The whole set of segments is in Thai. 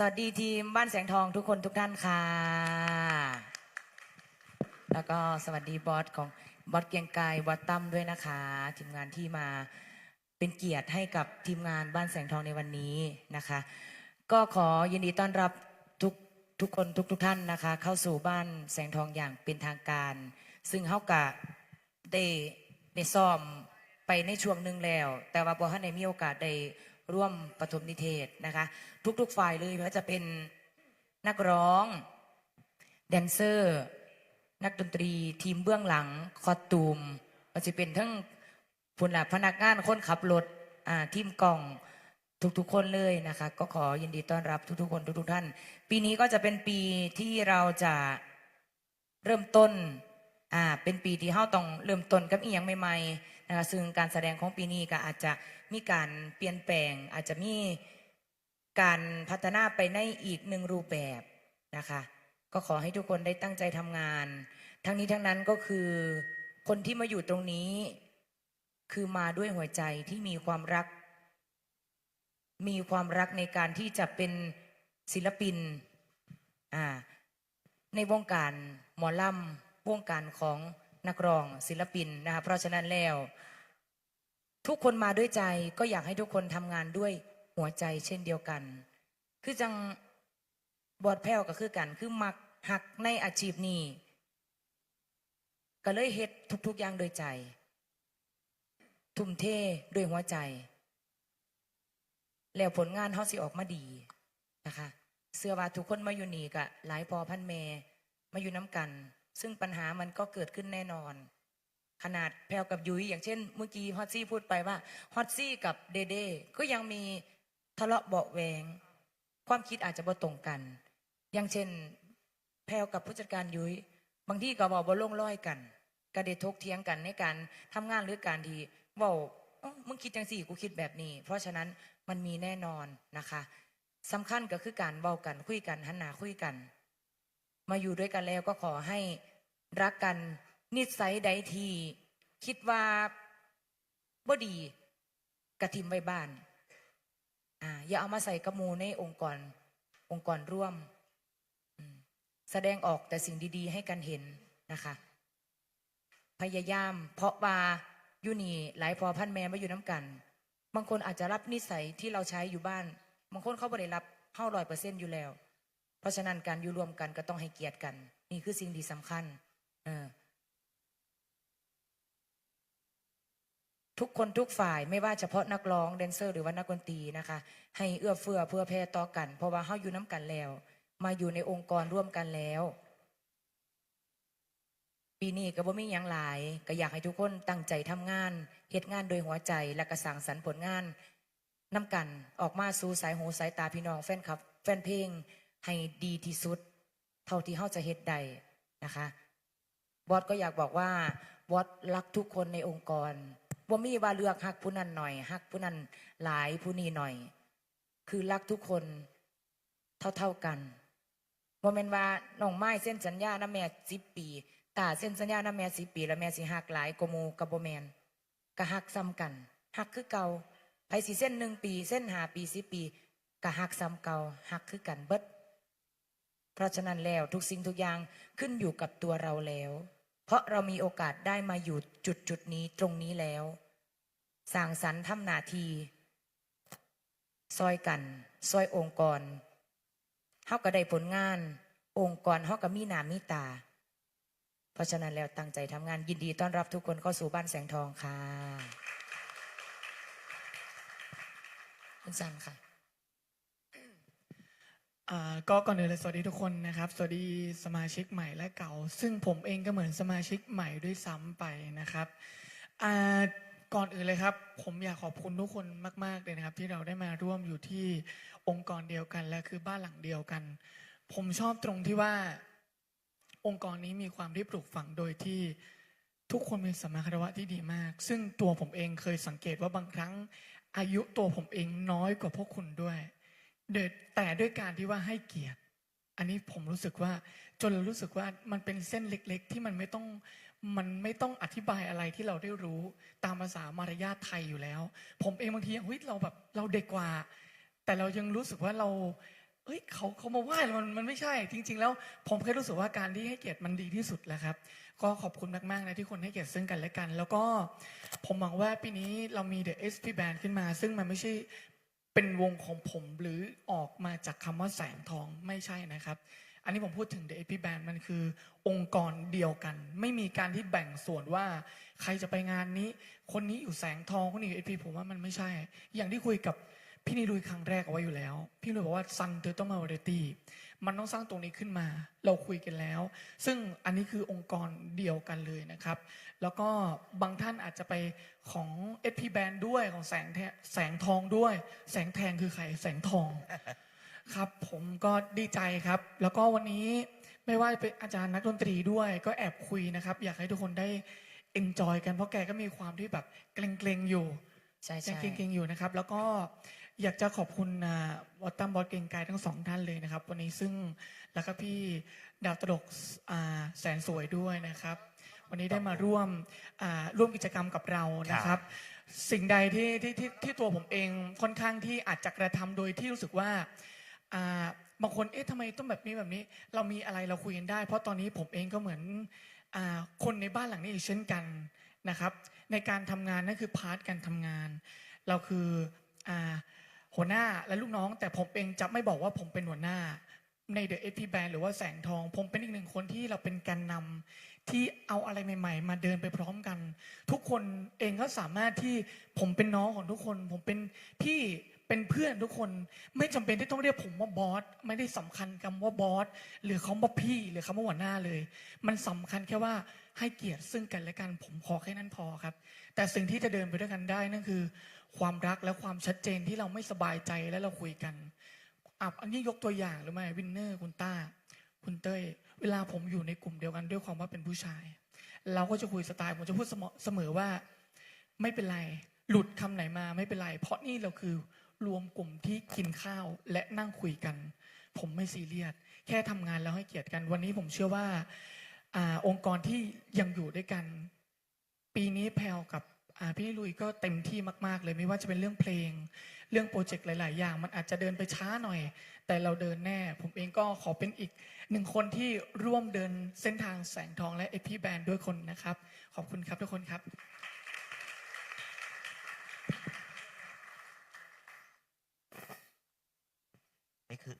สวัสดีทีมบ้านแสงทองทุกคนทุกท่านค่ะ แล้วก็สวัสดีบอสของบอสเกียงไกรบอสตั้มด้วยนะคะ ทีมงานที่มาเป็นเกียรติให้กับทีมงานบ้านแสงทองในวันนี้นะคะ ก็ขอยินดีต้อนรับทุกทุกคนทุกทุกท่านนะคะ เข้าสู่บ้านแสงทองอย่างเป็นทางการ ซึ่งเฮากะได้ได้ซ้อมไปในช่วงหนึ่งแล้ว แต่ว่าพอท่านมีโอกาสได้ ร่วมปฐมนิเทศนะคะ ทุกๆฝ่ายเลยไม่ว่าจะเป็นนักร้อง แดนเซอร์ นักดนตรี ทีมเบื้องหลัง คอตูมมันจะเป็นทั้งผลหลัพนักงานคนขับรถอ่าทีมกล่องทุกๆคนเลยนะคะ ก็ขอยินดีต้อนรับทุกๆคนทุกๆท่าน ปีนี้ก็จะเป็นปีที่เราจะเริ่มต้นอ่าเป็นปีที่เฮาต้องเริ่มต้นกับอีหยังใหม่ๆ นะคะซึ่งการแสดงของปีนี้ก็อาจจะมีการเปลี่ยนแปลง อาจจะมีการพัฒนาไปในอีกหนึ่งรูปแบบนะคะก็ขอให้ทุกคนได้ตั้งใจทำงาน ทั้งนี้ทั้งนั้นก็คือคนที่มาอยู่ตรงนี้ คือมาด้วยหัวใจที่มีความรัก มีความรักในการที่จะเป็นศิลปินในวงการหมอลำวงการของ นักร้องศิลปินนะคะเพราะฉะนั้นแล้ว ทุกคนมาด้วยใจก็อยากให้ทุกคนทำงานด้วยหัวใจเช่นเดียวกัน คือจังบอดแพ้วก็คือกันคือมักหักในอาชีพนี้ก็เลยเฮ็ดทุก ๆ อย่างโดยใจ ทุ่มเทด้วยหัวใจ แล้วผลงานเขาสิออกมาดีนะคะ เสื้อว่าทุกคนมาอยู่นี่กะหลายพอพันแม่มาอยู่น้ำกัน ซึ่งปัญหามันก็เกิดขึ้นแน่นอน ขนาดแพลวกับยุ้ยอย่างเช่น เมื่อกี้ฮอตซี่พูดไปว่าฮอตซี่กับเดเด้ก็ยังมีทะเลาะเบาแวง ความคิดอาจจะบ่ตรงกัน อย่างเช่น แพลวกับผู้จัดการยุ้ยบางที่ก็บอกบ่ลงร้อยกันก็ได้ทกเถียงกันในการทำงานหรือการที่เว่าเอ้ามึงคิดจังสี่กูคิดแบบนี้ เพราะฉะนั้นมันมีแน่นอนนะคะสำคัญก็คือการเว้ากันคุยกันหันหนาคุยกัน มาอยู่ด้วยกันแล้วก็ขอให้ รักกัน นิสัยใดที่คิดว่าบ่ดีกระทิมไว้บ้านอ่าอย่าเอามาใส่กระมูในองค์กรองค์กรร่วม แสดงออกแต่สิ่งดี ๆ ให้กันเห็นนะคะ พยายาม เพราะว่าอยู่นี่หลายพอพันแม่มาอยู่น้ำกัน บางคนอาจจะรับนิสัยที่เราใช้อยู่บ้าน บางคนเขาไม่ได้รับเข้าร้อยเปอร์เซ็นต์อยู่แล้ว เพราะฉะนั้นการอยู่รวมกันก็ต้องให้เกียรติกัน นี่คือสิ่งที่สำคัญ ทุกคนทุกฝ่ายไม่ว่าเฉพาะนักร้องแดนเซอร์ หรือว่านักดนตรีนะคะ ให้เอื้อเฟื้อเพื่อแพร่ต่อกัน เพราะว่าเฮาอยู่น้ำกันแล้ว มาอยู่ในองค์กรร่วมกันแล้ว ปีนี้ก็บ่มีหยังหลาย ก็อยากให้ทุกคนตั้งใจทำงานเฮ็ดงานโดยหัวใจและก็สร้างสรรค์ผลงานน้ำกันออกมาสู่สายหูสายตาพี่น้องแฟนคลับ แฟนเพลงให้ดีที่สุด เท่าที่เฮาจะเฮ็ดได้นะคะ บอสก็อยากบอกว่าบอสรักทุกคนในองค์กรว่ามีว่าเลือกฮักผู้นั้นหน่อยฮักผู้นั้นหลายผู้นี้หน่อย คือรักทุกคนเท่าๆกันโมเมนว่าน้องไม้เส้นสัญญานะแม่สิบปีตาเส้นสัญญานะแม่สิปี แล้วแม่สิหักหลายกมูกับโบแมนก็หักซ้ำกันหักคือเก่าไผสิเส้นหนึ่งปี เส้นหาปีสิปีก็หักซ้ำเก่าหักคือกันเบิดเพราะฉะนั้นแล้วทุกสิ่งทุกอย่างขึ้นอยู่กับตัวเราแล้ว เพราะเรามีโอกาสได้มาอยู่จุดจุดนี้ตรงนี้แล้วสร้างสรรค์ทำนาที ซอยกัน ซอยองค์กรเฮาก็ได้ผลงาน องค์กรเฮาก็มีหนามีตา เพราะฉะนั้นแล้วตั้งใจทำงานยินดีต้อนรับทุกคนเข้าสู่บ้านแสงทองค่ะ คุณสันค่ะ อ่าก็ก่อนอื่นเลยสวัสดีทุกคนนะครับ สวัสดีสมาชิกใหม่และเก่า ซึ่งผมเองก็เหมือนสมาชิกใหม่ด้วยซ้ำไปนะครับอ่าก่อนอื่นเลยครับ ผมอยากขอบคุณทุกคนมาก ๆเลยนะครับ ที่เราได้มาร่วมอยู่ที่องค์กรเดียวกันและคือบ้านหลังเดียวกัน ผมชอบตรงที่ว่า องค์กรนี้มีความที่ปลูกฝังโดยที่ทุกคนมีสมมาคารวะที่ดีมาก ซึ่งตัวผมเองเคยสังเกตว่าบางครั้งอายุตัวผมเองน้อยกว่าพวกคุณด้วย แต่ด้วยการที่ว่าให้เกียรติ อันนี้ผมรู้สึกว่า จนเรารู้สึกว่ามันเป็นเส้นเล็ก ๆ ที่มันไม่ต้องมันไม่ต้องอธิบายอะไรที่เราได้รู้ตามภาษามารยาทไทยอยู่แล้ว ผมเองบางทีเฮ้ยเราแบบเราเด็กกว่า แต่เรายังรู้สึกว่าเราเอ้ยเขาเขามาไหว้มันมันไม่ใช่ จริง ๆ แล้ว ผมแค่รู้สึกว่าการที่ให้เกียรติมันดีที่สุดแล้วครับ ก็ขอบคุณมากๆนะที่คนให้เกียรติซึ่งกันและกัน แล้วก็ผมหวังว่าปีนี้เรามี The SP Band ขึ้นมา ซึ่งมันไม่ใช่ เป็นวงของผมหรือออกมาจากคำว่าแสงทองไม่ใช่นะครับ อันนี้ผมพูดถึง The SP Band มันคือ องค์กรเดียวกัน ไม่มีการที่แบ่งส่วนว่า ใครจะไปงานนี้ คนนี้อยู่แสงทองคนนี้อยู่ SP ผมว่ามันไม่ใช่ อย่างที่คุยกับพี่นิรุยครั้งแรกเอาไว้อยู่แล้ว พี่นิรุยบอกว่าซันเธอต้องมาเรตี้ มันต้องสร้างตรงนี้ขึ้นมา เราคุยกันแล้ว ซึ่งอันนี้คือองค์กรเดียวกันเลยนะครับ แล้วก็บางท่านอาจจะไปของ SP Band ด้วยของแสงแทแสงทองด้วย แสงแทงคือใครแสงทองครับผมก็ดีใจครับ แล้วก็วันนี้ไม่ว่าจะเป็นอาจารย์นักดนตรีด้วย ก็แอบคุยนะครับ อยากให้ทุกคนได้ enjoy กันเพราะแกก็มีความที่แบบเกรงๆอยู่ใช่ยังใช่เก่งๆอยู่นะครับ แล้วก็ อยากจะขอบคุณวอตตัมบอสเก่งกายทั้งสองท่านเลยนะครับ วันนี้ซึ่งแล้วก็พี่ดาวตลกแสนสวยด้วยนะครับ วันนี้ได้มาร่วมร่วมกิจกรรมกับเรานะครับ สิ่งใดที่ที่ที่ที่ตัวผมเองค่อนข้างที่อาจจะกระทำโดยที่รู้สึกว่าบางคนเอ๊ะทำไมต้องแบบนี้แบบนี้ เรามีอะไรเราคุยกันได้ เพราะตอนนี้ผมเองก็เหมือนอคนในบ้านหลังนี้อีกเช่นกันนะครับ ในการทำงานนั่นคือพาร์ทการทำงาน เราคืออา หัวหน้าและลูกน้อง แต่ผมเองจะไม่บอกว่าผมเป็นหัวหน้า ในเดอะเอพีแบนหรือว่าแสงทอง ผมเป็นอีกหนึ่งคนที่เราเป็นการนำที่เอาอะไรใหม่ ๆ มาเดินไปพร้อมกัน ทุกคนเองก็สามารถที่ผมเป็นน้องของทุกคน ผมเป็นพี่เป็นเพื่อนทุกคนไม่จำเป็นที่ต้องเรียกผมว่าบอสไม่ได้สำคัญคำว่าบอสหรือคำว่าพี่หรือคำว่าหัวหน้าเลย มันสำคัญแค่ว่าให้เกียรติซึ่งกันและกันผมขอแค่นั้นพอครับ แต่สิ่งที่จะเดินไปด้วยกันได้นั่นคือ ความรักและความชัดเจนที่เราไม่สบายใจและเราคุยกันอะอันนี้ยกตัวอย่างหรือไม่วินเนอร์คุณต้า คุณเต้ย เวลาผมอยู่ในกลุ่มเดียวกันด้วยความว่าเป็นผู้ชาย เราก็จะคุยสไตล์ผมจะพูดเสมอว่า ไม่เป็นไร หลุดคำไหนมาไม่เป็นไร เพราะนี่เราคือรวมกลุ่มที่กินข้าวและนั่งคุยกัน ผมไม่ซีเรียสแค่ทำงานแล้วให้เกียรติกัน วันนี้ผมเชื่อว่าอองค์กรที่ยังอยู่ด้วยกัน ปีนี้แพลวกับ พี่ลุยก็เต็มที่มากๆ เลยไม่ว่าจะเป็นเรื่องเพลง เรื่องโปรเจกต์หลาย ๆ อย่าง มันอาจจะเดินไปช้าหน่อย แต่เราเดินแน่ ผมเองก็ขอเป็นอีกหนึ่งคนที่ร่วมเดินเส้นทางแสงทองและเอพีแบนด้วยคนนะครับ ขอบคุณครับทุกคนครับ นี่คือ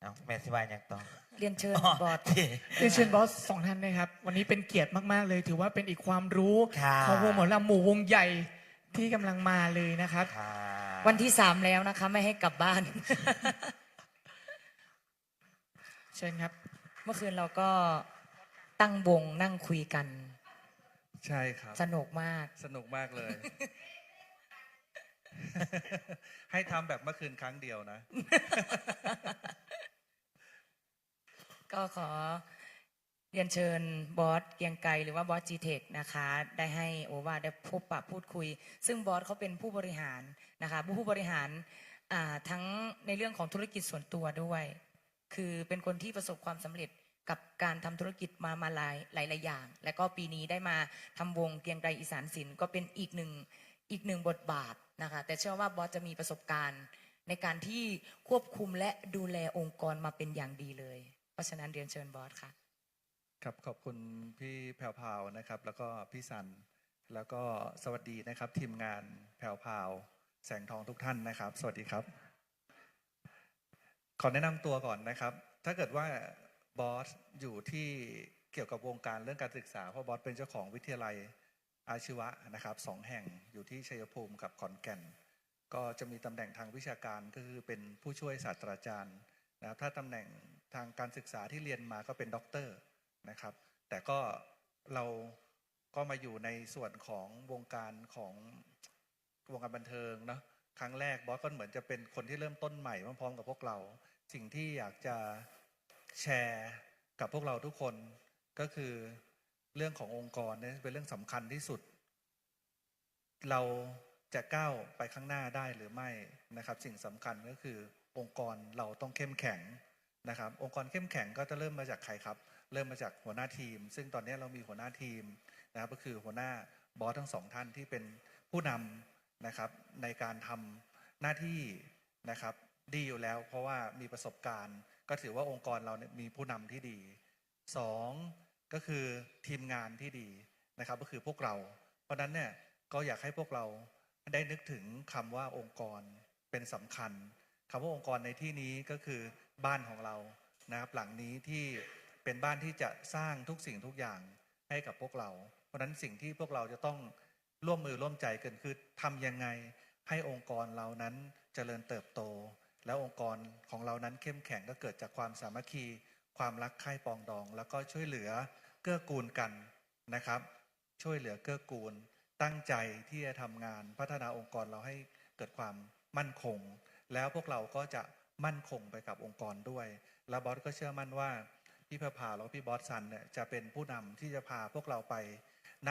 เอาแม่สิบายอย่างต่อเรียนเชิญบอสที่เรียนเชิญบอสสองท่านนะครับ วันนี้เป็นเกียรติมาก ๆ เลย ถือว่าเป็นอีกความรู้ค่ะของวงหมอลำหมู่วงใหญ่ที่กำลังมาเลยนะครับค่ะวันที่สามแล้วนะคะ ไม่ให้กลับบ้าน เชิญครับ เมื่อคืนเราก็ตั้งวงนั่งคุยกัน ใช่ครับ สนุกมาก สนุกมากเลย ให้ทำแบบเมื่อคืนครั้งเดียวนะ ก็ขอเรียนเชิญบอสเกรียงไกรหรือว่าบอสจีเทคนะคะ ได้ให้โอวาได้พบปะพูดคุย ซึ่งบอสเขาเป็นผู้บริหารนะคะ ผู้บริหารทั้งในเรื่องของธุรกิจส่วนตัวด้วย คือเป็นคนที่ประสบความสำเร็จกับการทำธุรกิจมามาหลายหลายหลายอย่าง และก็ปีนี้ได้มาทำวงเกรียงไกรอีสานศิลป์ก็เป็นอีกหนึ่งอีกหนึ่งบทบาทนะคะ แต่เชื่อว่าบอสจะมีประสบการณ์ในการที่ควบคุมและดูแลองค์กรมาเป็นอย่างดีเลย ราะฉะนั้นเรียนเชิญบอสค่ะครับขอบคุณพี่แพรวพาวนะครับ แล้วก็พี่สันแล้วก็สวัสดีนะครับ ทีมงานแพรวพาว แสงทองทุกท่านนะครับ สวัสดีครับ ขอแนะนำตัวก่อนนะครับ ถ้าเกิดว่าบอสอยู่ที่เกี่ยวกับวงการเรื่องการศึกษาเพราะบอสเป็นเจ้าของวิทยาลัยอาชีวะนะครับสองแห่งอยู่ที่ชัยภูมิกับขอนแก่น ก็จะมีตำแหน่งทางวิชาการก็คือเป็นผู้ช่วยศาสตราจารย์นะครับถ้าตำแหน่ง ทางการศึกษาที่เรียนมาก็เป็นด็อกเตอร์นะครับ แต่ก็เราก็มาอยู่ในส่วนของวงการของวงการบันเทิงเนาะครั้งแรกบอสก็เหมือนจะเป็นคนที่เริ่มต้นใหม่พร้อมๆกับพวกเรา สิ่งที่อยากจะแชร์กับพวกเราทุกคนก็คือเรื่องขององค์กรเนี่ยเป็นเรื่องสำคัญที่สุด เราจะก้าวไปข้างหน้าได้หรือไม่นะครับ สิ่งสำคัญก็คือองค์กรเราต้องเข้มแข็ง นะครับองค์กรเข้มแข็งก็จะเริ่มมาจากใครครับ เริ่มมาจากหัวหน้าทีม ซึ่งตอนนี้เรามีหัวหน้าทีมนะครับก็คือหัวหน้าบอสทั้งสองท่านที่เป็นผู้นำนะครับในการทำหน้าที่นะครับดีอยู่แล้ว เพราะว่ามีประสบการณ์ ก็ถือว่าองค์กรเราเนี่ยมีผู้นำที่ดีสองก็คือทีมงานที่ดีนะครับก็คือพวกเรา เพราะฉะนั้นเนี่ยก็อยากให้พวกเราได้นึกถึงคำว่าองค์กรเป็นสำคัญคำว่าองค์กรในที่นี้ก็คือ บ้านของเรานะครับหลังนี้ที่เป็นบ้านที่จะสร้างทุกสิ่งทุกอย่างให้กับพวกเรา เพราะฉะนั้นสิ่งที่พวกเราจะต้องร่วมมือร่วมใจกันคือทำยังไงให้องค์กรเรานั้นเจริญเติบโต แล้วองค์กรของเรานั้นเข้มแข็งก็เกิดจากความสามัคคี ความรักใคร่ปองดอง แล้วก็ช่วยเหลือเกื้อกูลกันนะครับ ช่วยเหลือเกื้อกูล ตั้งใจที่จะทำงานพัฒนาองค์กรเราให้เกิดความมั่นคง แล้วพวกเราก็จะ มั่นคงไปกับองค์กรด้วย แล้วบอสก็เชื่อมั่นว่าพี่พภาแล้วพี่บอสซันเนี่ยจะเป็นผู้นำที่จะพาพวกเราไปณ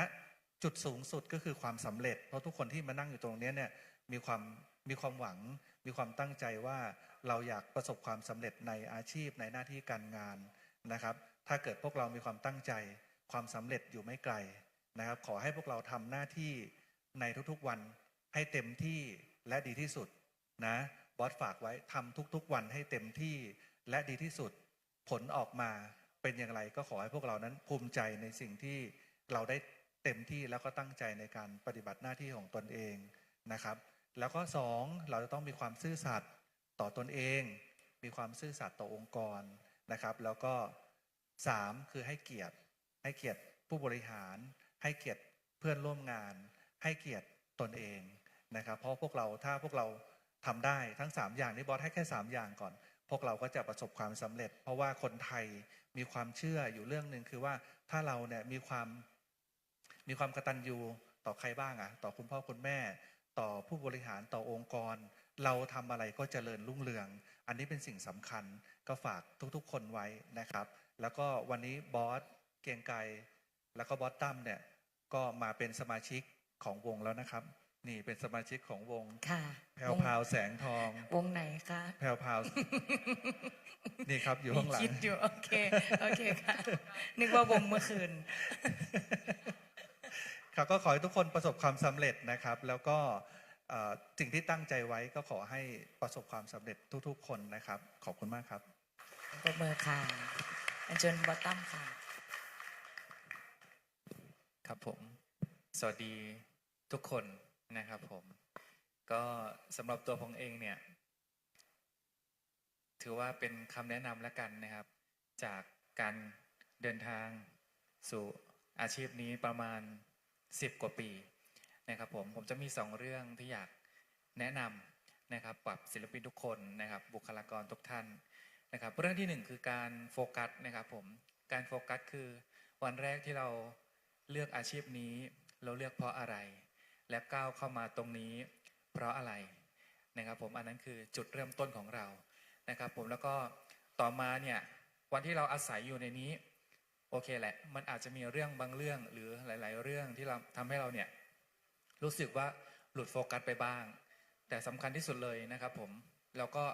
จุดสูงสุดก็คือความสำเร็จ เพราะทุกคนที่มานั่งอยู่ตรงนี้เนี่ยมีความมีความหวัง มีความตั้งใจว่าเราอยากประสบความสำเร็จในอาชีพในหน้าที่การงานนะครับ ถ้าเกิดพวกเรามีความตั้งใจ ความสำเร็จอยู่ไม่ไกลนะครับ ขอให้พวกเราทำหน้าที่ในทุกๆวันให้เต็มที่และดีที่สุดนะ บอสฝากไว้ทำทุกๆวันให้เต็มที่และดีที่สุดผลออกมาเป็นอย่างไรก็ขอให้พวกเรานั้นภูมิใจในสิ่งที่เราได้เต็มที่แล้วก็ตั้งใจในการปฏิบัติหน้าที่ของตนเองนะครับ แล้วก็สองเราจะต้องมีความซื่อสัตย์ต่อตนเอง มีความซื่อสัตย์ต่อองค์กรนะครับ แล้วก็สามคือให้เกียรติ ให้เกียรติผู้บริหาร ให้เกียรติเพื่อนร่วมงาน ให้เกียรติตนเองนะครับ เพราะพวกเราถ้าพวกเรา ทำได้ทั้ง 3 อย่างนี่บอสให้แค่ 3 อย่างก่อน พวกเราก็จะประสบความสำเร็จ เพราะว่าคนไทยมีความเชื่ออยู่เรื่องหนึ่งคือว่าถ้าเราเนี่ยมีความมีความกระตัญญูต่อใครบ้างอะต่อคุณพ่อคุณแม่ ต่อผู้บริหารต่อองค์กร เราทำอะไรก็เจริญรุ่งเรือง อันนี้เป็นสิ่งสำคัญก็ฝากทุกๆ คนไว้นะครับ แล้วก็วันนี้บอสเกียงไกรแล้วก็บอสตั้มเนี่ยก็มาเป็นสมาชิกของวงแล้วนะครับ นี่เป็นสมาชิกของวง ค่ะแพรวพราวแสงทอง วงไหนคะแพรวพราว นี่ครับอยู่มีข้างหลัง คิดอยู่โอเคโอเคค่ะ นึกว่าวงเมื่อคืน ครับก็ขอให้ทุกคนประสบความสำเร็จนะครับ แล้วก็เอ่อสิ่งที่ตั้งใจไว้ก็ขอให้ประสบความสำเร็จทุกๆ คนนะครับ ขอบคุณมากครับ ปรบมือค่ะอันเชิญบอตตัมค่ะ ครับผม สวัสดีทุกคน นะครับผม ก็สำหรับตัวผมเองเนี่ย ถือว่าเป็นคำแนะนำแล้วกันนะครับ จากการเดินทางสู่อาชีพนี้ประมาณ 10 กว่าปีนะครับผมผมจะมี 2 เรื่องที่อยากแนะนำนะครับปรับศิลปินทุกคนนะครับ บุคลากรทุกท่านนะครับ เรื่องที่หนึ่งคือการโฟกัสนะครับผมการโฟกัสคือวันแรกที่เราเลือกอาชีพนี้ เราเลือกเพราะอะไร และก้าวเข้ามาตรงนี้ เพราะอะไรนะครับผมอันนั้นคือจุดเริ่มต้นของเรานะครับ ผมแล้วก็ต่อมาเนี่ยวันที่เราอาศัยอยู่ในนี้โอเคแหละ มันอาจจะมีเรื่องบางเรื่องหรือหลาย ๆ เรื่องที่เราทำให้เราเนี่ยรู้สึกว่าหลุดโฟกัสไปบ้าง แต่สำคัญที่สุดเลยนะครับ ผมเราก็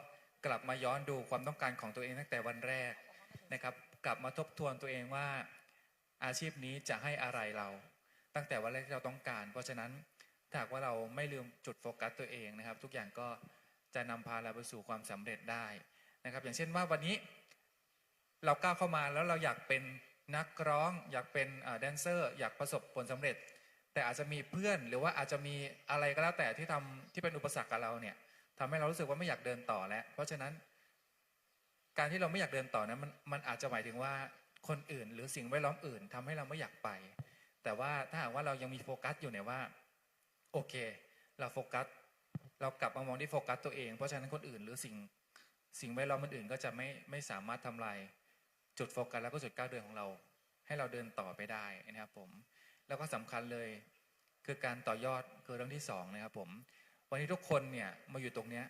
กลับมาย้อนดูความต้องการของตัวเองตั้งแต่วันแรกนะครับ กลับมาทบทวนตัวเองว่าอาชีพนี้จะให้อะไรเรา ตั้งแต่วันแรกที่เราต้องการ เพราะฉะนั้น ถ้าหากว่าเราไม่ลืมจุดโฟกัสตัวเองนะครับ ทุกอย่างก็จะนำพาเราไปสู่ความสำเร็จได้นะครับ อย่างเช่นว่าวันนี้เราก้าวเข้ามาแล้วเราอยากเป็นนักร้อง อยากเป็นแดนเซอร์ อยากประสบผลสำเร็จ แต่อาจจะมีเพื่อนหรือว่าอาจจะมีอะไรก็แล้วแต่ที่ทำที่เป็นอุปสรรคกับเราเนี่ยทำให้เรารู้สึกว่าไม่อยากเดินต่อแล้ว เพราะฉะนั้น การที่เราไม่อยากเดินต่อนั้นมันมันอาจจะหมายถึงว่าคนอื่น หรือสิ่งแวดล้อมอื่นทำให้เราไม่อยากไป แต่ว่าถ้าหากว่าเรายังมีโฟกัสอยู่เนี่ยว่า โอเค เราโฟกัส เรากลับมามองที่โฟกัสตัวเอง เพราะฉะนั้นคนอื่นหรือสิ่งสิ่งแวดล้อมอื่นก็จะไม่ไม่สามารถทำลายจุดโฟกัสแล้วก็จุดก้าวเดินของเรา ให้เราเดินต่อไปได้นะครับผม แล้วก็สำคัญเลยคือการต่อยอดคือเรื่องที่สองนะครับผม วันนี้ทุกคนเนี่ยมาอยู่ตรงเนี้ย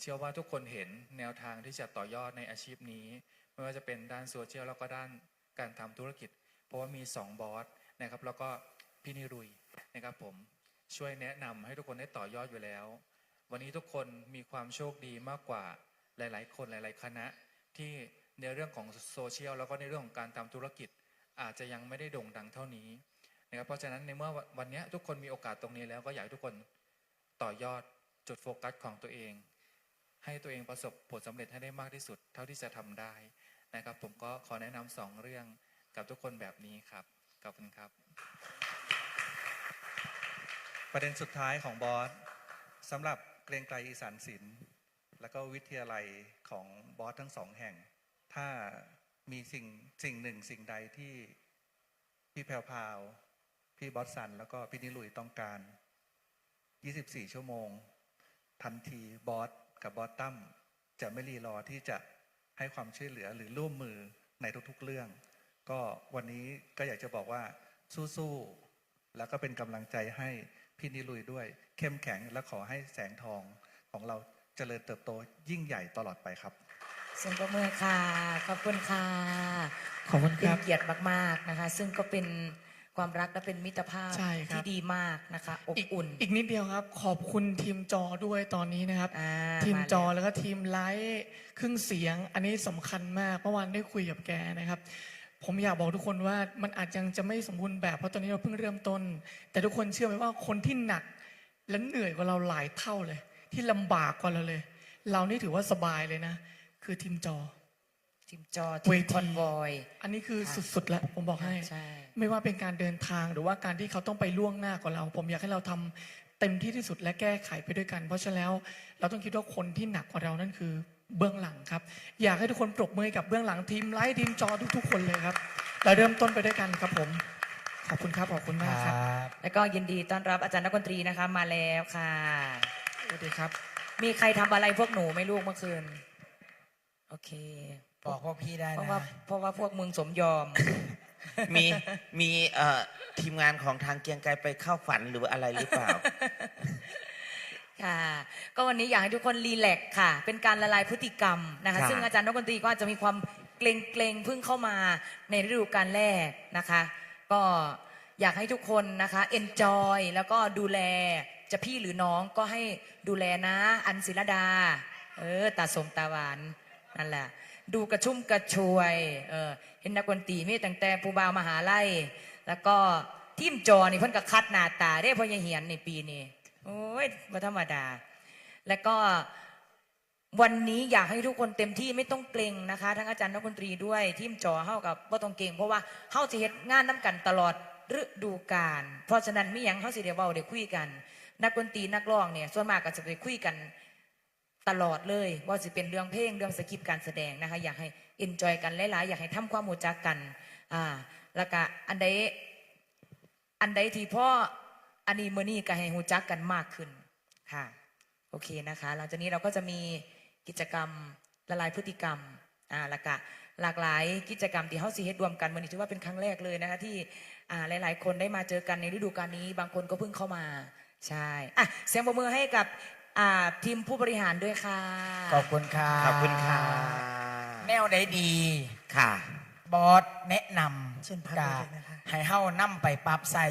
เชื่อว่าทุกคนเห็นแนวทางที่จะต่อยอดในอาชีพนี้ ไม่ว่าจะเป็นด้านโซเชียลแล้วก็ด้านการทำธุรกิจ เพราะว่ามีสองบอสนะครับ แล้วก็พี่นิรุยนะครับผม ช่วยแนะนำให้ทุกคนได้ต่อยอดอยู่แล้ว วันนี้ทุกคนมีความโชคดีมากกว่าหลาย ๆ คนหลาย ๆ คณะที่ในเรื่องของโซเชียลแล้วก็ในเรื่องของการทำธุรกิจ อาจจะยังไม่ได้โด่งดังเท่านี้นะครับเพราะฉะนั้นในเมื่อวันนี้ทุกคนมีโอกาสตรงนี้แล้วก็อยากให้ทุกคนต่อยอดจุดโฟกัสของตัวเอง ให้ตัวเองประสบผลสำเร็จให้ได้มากที่สุด เท่าที่จะทำได้นะครับ ผมก็ขอแนะนำสองเรื่องกับทุกคนแบบนี้ครับขอบคุณครับ ประเด็นสุดท้ายของบอสสำหรับเกรงไกรอีสานศิลป์แล้วก็วิทยาลัยของบอสทั้งสองแห่ง ถ้ามีสิ่งสิ่งหนึ่งสิ่งใดที่พี่แพรวพาว พี่บอสสัน แล้วก็พี่นิลุยต้องการ 24 ชั่วโมง ทันทีบอสกับบอสตั้มจะไม่รีรอที่จะให้ความช่วยเหลือหรือร่วมมือในทุกๆเรื่อง ก็วันนี้ก็อยากจะบอกว่าสู้ๆแล้วก็เป็นกำลังใจให้ พี่นิลุยด้วย เข้มแข็งและขอให้แสงทองของเราเจริญเติบโตยิ่งใหญ่ตลอดไปครับเสียงปรบมือค่ะ ขอบคุณค่ะ ขอบคุณคเป็นรับเกียรติมากๆนะคะ ซึ่งก็เป็นความรักและเป็นมิตรภาพใช่ครับ ที่ดีมากนะคะ อบอีกอุ่นอีกนิดเดียวครับ ขอบคุณทีมจอด้วยตอนนี้นะครับ อ่าทีมมาแล้วจอแล้วก็ทีมไลฟ์เครื่องเสียง อันนี้สำคัญมากเมื่อวานได้คุยกับแกนะครับ ผมอยากบอกทุกคนว่ามันอาจยังจะไม่สมบูรณ์แบบเพราะตอนนี้เราเพิ่งเริ่มต้น แต่ทุกคนเชื่อไหมว่าคนที่หนักและเหนื่อยกว่าเราหลายเท่าเลย ที่ลำบากกว่าเราเลย เรานี่ถือว่าสบายเลยนะ คือทีมจอทีมจอเวทีมทีคอนวอยอันนี้คือค่ะสุดๆแล้วผมบอกให้ใช่ไม่ว่าเป็นการเดินทางหรือว่าการที่เขาต้องไปล่วงหน้ากว่าเรา ผมอยากให้เราทำเต็มที่ที่สุดและแก้ไขไปด้วยกัน เพราะฉะนั้นแล้ว เราต้องคิดว่าคนที่หนักกว่าเรานั่นคือ เบื้องหลังครับ อยากให้ทุกคนปรบมือให้กับเบื้องหลังทีมไลท์ทีมจอทุกๆคนเลยครับ เราเริ่มต้นไปด้วยกันครับผม ขอบคุณครับขอบคุณมากครับแล้วก็ยินดีต้อนรับอาจารย์นักดนตรีนะคะมาแล้วค่ะสวัสดีครับ มีใครทำอะไรพวกหนูไหม่ลูกเมื่อคืน โอเค บอกพวกพี่ได้เพราะนะว่าเพราะว่าพวกมึงสมยอม มีมีเอ่อทีมงานของทางเกรียงไกรไปเข้าฝันหรือว่าอะไรหรือเปล่า ค่ะ ก็วันนี้อยากให้ทุกคนรีแลกซ์ค่ะ เป็นการละลายพฤติกรรมนะคะ ค่ะ ซึ่งอาจารย์นักดนตรีก็อาจจะมีความเกรงเกรงๆเพิ่งเข้ามาในฤดูกาลแรกนะคะ ก็อยากให้ทุกคนนะคะ enjoy แล้วก็ดูแลจะพี่หรือน้องก็ให้ดูแลนะ อันศิลดา เออตาสมตาหวานนั่นแหละ ดูกระชุ่มกระชวยเออเห็นนักดนตรีมีตั้งแต่ผู้บ่าวมหาลัยแล้วก็ทีมจอนี่เพิ่นก็คัดหน้าตาได้เพราะยังเหียนในปีนี้ โอ้ยไม่ธรรมดา แล้วก็วันนี้อยากให้ทุกคนเต็มที่ไม่ต้องเกรงนะคะ ทั้งอาจารย์นักดนตรีด้วยทีมจอเฮากับว่าต้องเกรงเพราะว่าเฮาจะเฮ็ดงานน้กันตลอดฤดูกาลเพราะฉะนั้นไมีหยังเฮาสิเดี๋ยวเว้าเดี๋ยวคุยกัน นักดนตรีนักร้องเนี่ยส่วนมากก็จะไปคุยกันตลอดเลย ว่าจะเป็นเรื่องเพลงเรื่องสคริปการแสดงนะคะ อยากให้เอนจอยกันหลายๆ อยากให้ทำความรู้จักกันอ่าแล้วก็อันใดอันใดที่พ่อ อันนี้มือนี้ก็ให้หูจักกันมากขึ้นค่ะโอเคนะคะหลังจากนี้เราก็จะมีกิจกรรมละลายพฤติกรรมอ่าแล้วก็หลากหลายกิจกรรมที่เฮาสิเฮ็ดรวมกันวันนี้ถือว่าเป็นครั้งแรกเลยนะคะที่อ่าหลาย ๆ คนได้มาเจอกันในฤดูกาลนี้ บางคนก็เพิ่งเข้ามาใช่อะเสียงปรบมือให้กับอ่าทีมผู้บริหารด้วยค่ะ ขอบคุณค่ะขอบคุณค่ะแนวใดดีค่ะ บอสแนะนำเชิญพักกาไว้เลยนะคะ ให้เฮานำไปปรับใส่